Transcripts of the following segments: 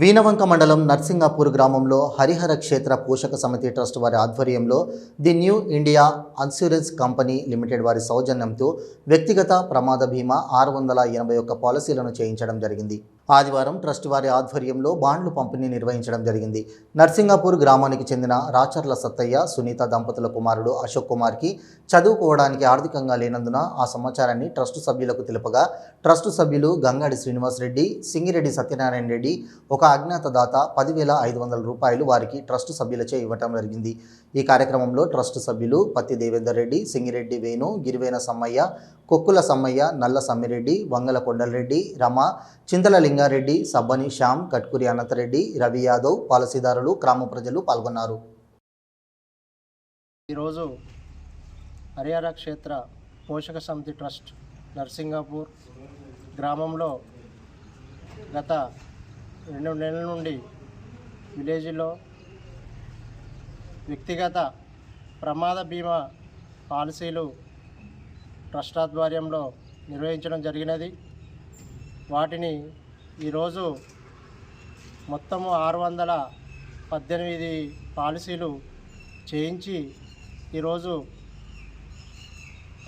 వీనవంక మండలం నర్సింగాపూర్ గ్రామంలో హరిహర క్షేత్ర పోషక సమితి ట్రస్ట్ వారి ఆధ్వర్యంలో the New India insurance company limited వారి సౌజన్యంతో వ్యక్తిగత ప్రమాద బీమా ఆరు వందల ఎనభై ఒక్క పాలసీలను చేయించడం జరిగింది. ఆదివారం ట్రస్ట్ వారి ఆధ్వర్యంలో బాండ్లు పంపిణీ నిర్వహించడం జరిగింది. నర్సింగాపూర్ గ్రామానికి చెందిన రాచర్ల సత్తయ్య సునీత దంపతుల కుమారుడు అశోక్ కుమార్కి చదువుకోవడానికి ఆర్థికంగా లేనందున ఆ సమాచారాన్ని ట్రస్టు సభ్యులకు తెలుపగా ట్రస్టు సభ్యులు గంగాడి శ్రీనివాస్ రెడ్డి సింగిరెడ్డి సత్యనారాయణ రెడ్డి ఒక అజ్ఞాత దాత పదివేల ఐదు వందల రూపాయలు వారికి ట్రస్టు సభ్యులచే ఇవ్వటం జరిగింది. ఈ కార్యక్రమంలో ట్రస్టు సభ్యులు పత్తి దేవేందర్ రెడ్డి సింగిరెడ్డి వేణు గిరివేన సమ్మయ్య కొక్కుల సమ్మయ్య నల్ల సమ్మిరెడ్డి వంగల కొండలరెడ్డి రమ చింతల లింగారెడ్డి సబ్బని శ్యామ్ కట్కూరి అనంతరెడ్డి రవి యాదవ్ పాలసీదారులు గ్రామ ప్రజలు పాల్గొన్నారు. ఈరోజు హరిహర క్షేత్ర పోషక సమితి ట్రస్ట్ నర్సింగాపూర్ గ్రామంలో గత రెండు నెలల నుండి విలేజ్లో వ్యక్తిగత ప్రమాద బీమా పాలసీలు ట్రస్ట్ ఆధ్వర్యంలో నిర్వహించడం జరిగినది. వాటిని ఈరోజు మొత్తము ఆరు వందల పద్దెనిమిది పాలసీలు చేయించి ఈరోజు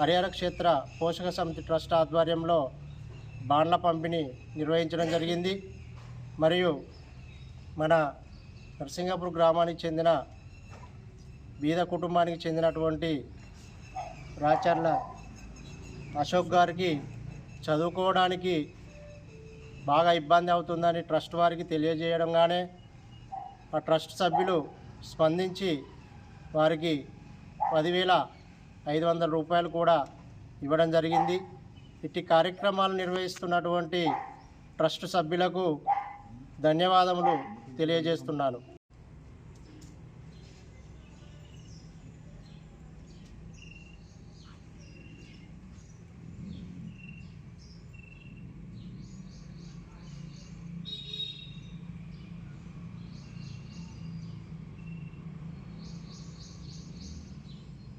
హరిహర క్షేత్ర పోషక సమితి ట్రస్ట్ ఆధ్వర్యంలో బాండ్ల పంపిణీ నిర్వహించడం జరిగింది. మరియు మన నరసింగపూర్ గ్రామానికి చెందిన బీద కుటుంబానికి చెందినటువంటి రాచర్ల అశోక్ గారికి చదువుకోవడానికి బాగా ఇబ్బంది అవుతుందని ట్రస్ట్ వారికి తెలియజేయడంగానే ఆ ట్రస్ట్ సభ్యులు స్పందించి వారికి పదివేల ఐదు వందల రూపాయలు కూడా ఇవ్వడం జరిగింది. ఇట్టి కార్యక్రమాలు నిర్వహిస్తున్నటువంటి ట్రస్ట్ సభ్యులకు ధన్యవాదములు తెలియజేస్తున్నాను.